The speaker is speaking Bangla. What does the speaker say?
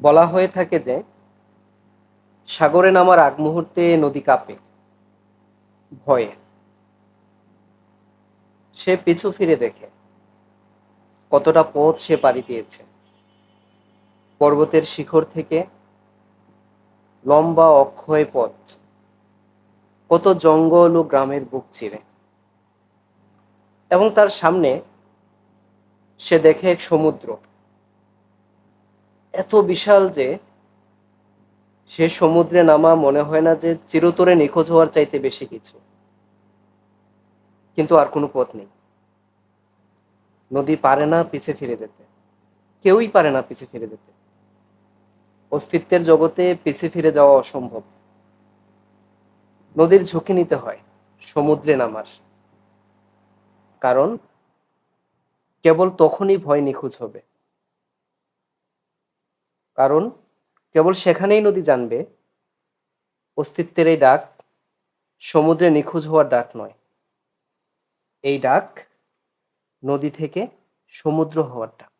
বলা হয়ে থাকে যে, সাগরে নামার আগ মুহূর্তে নদী কাঁপে, ভয়ে। সে পিছু ফিরে দেখে কতটা পথ সে পাড়ি দিয়েছে। পর্বতের শিখর থেকে লম্বা অক্ষয় পথ, কত জঙ্গল ও গ্রামের বুক চিরে। এবং তার সামনে সে দেখে এক সমুদ্র। এত বিশাল যে সে সমুদ্রে নামা মনে হয় না যে চিরতরে নিখোঁজ হওয়ার চাইতে বেশি কিছু। কিন্তু আর কোনো পথ নেই। নদী পারে না পিছে ফিরে যেতে। কেউই পারে না পিছে ফিরে যেতে। অস্তিত্বের জগতে পিছে ফিরে যাওয়া অসম্ভব। নদীর ঝুঁকি নিতে হয়, সমুদ্রে নামার। কারণ কেবল তখনই ভয় নিখোঁজ হবে। কারণ কেবল সেখানেই নদী জানবে, অস্তিত্বের এই ডাক সমুদ্রে নিখোঁজ হওয়ার ডাক নয়। এই ডাক নদী থেকে সমুদ্র হওয়ার ডাক।